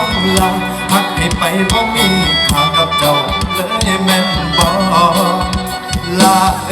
องลาหักให้ไปเพราะมีค่ากับเจ้าเลยแม่นบอกลาเอ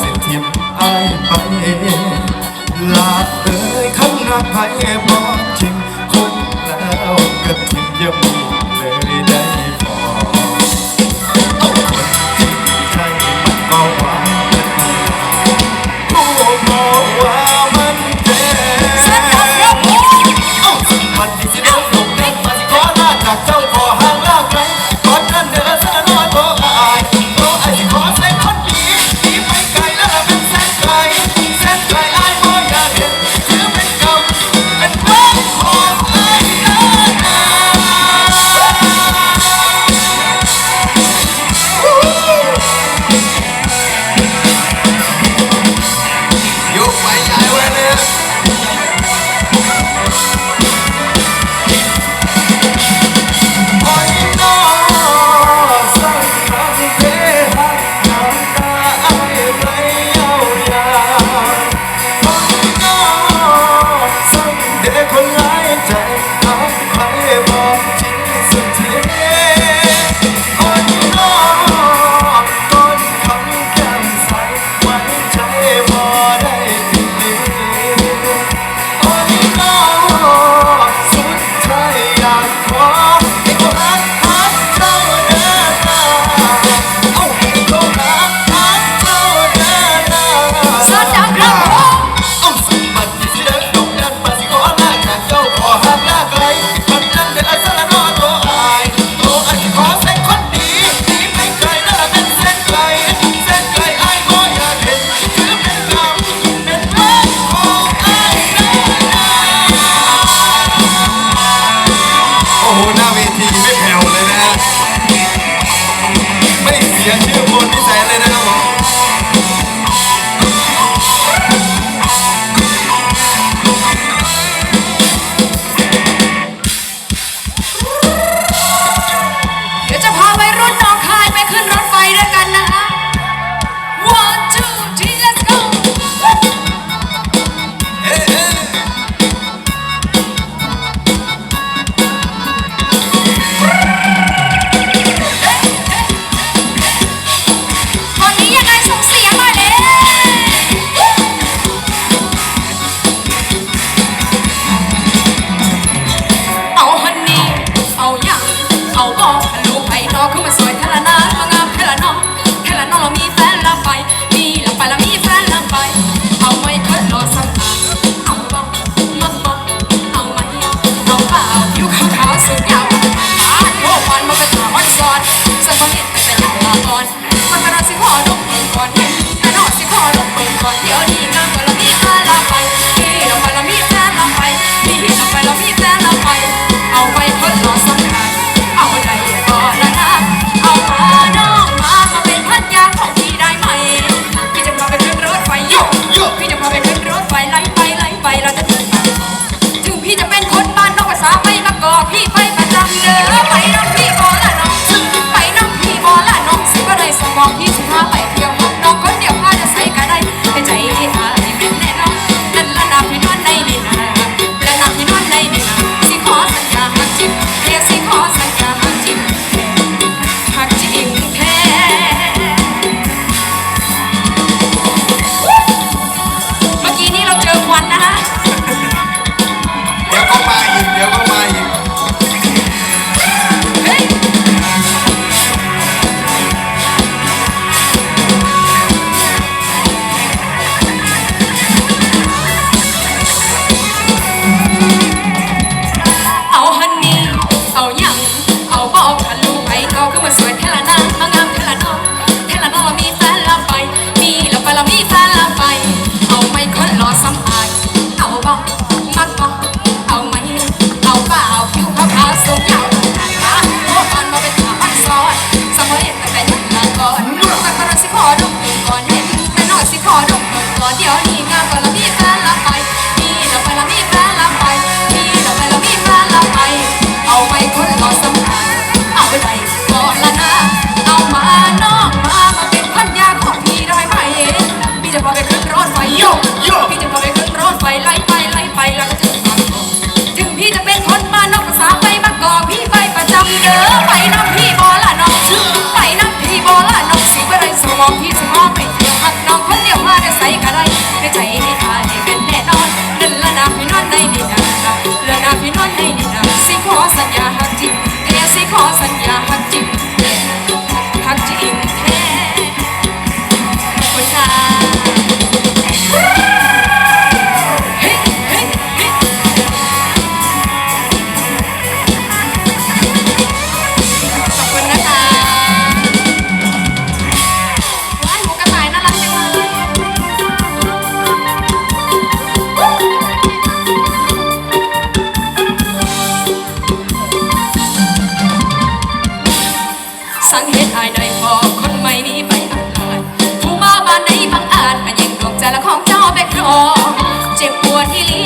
สิทิมอายไปลาเอ้ยขันรักไผ่บอกจริงคนแล้วกระทิมยม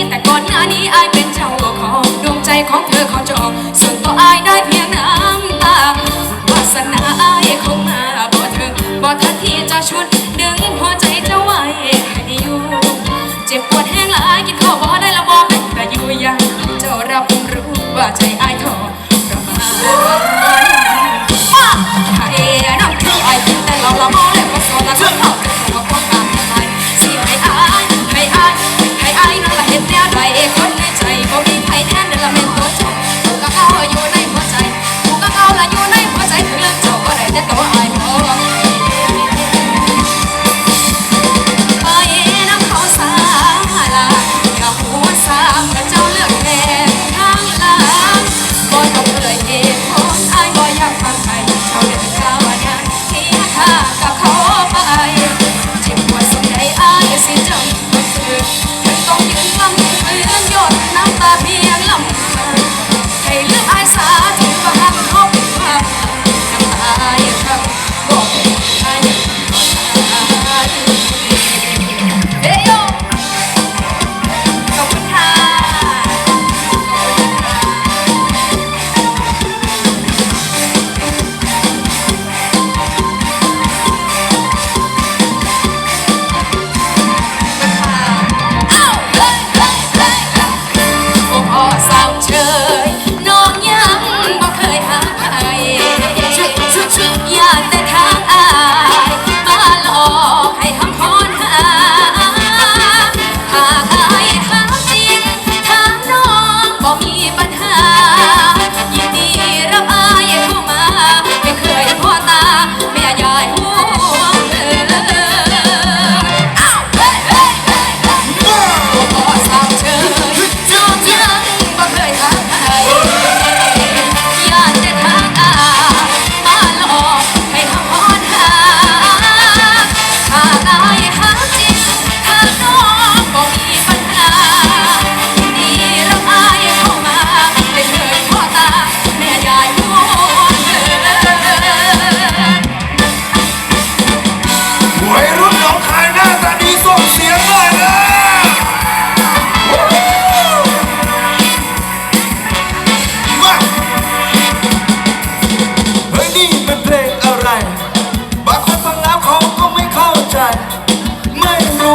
แต่ก่อนหน้านี้อายเป็นเจ้าของดวงใจของเธอขอจองส่วนตัวอายได้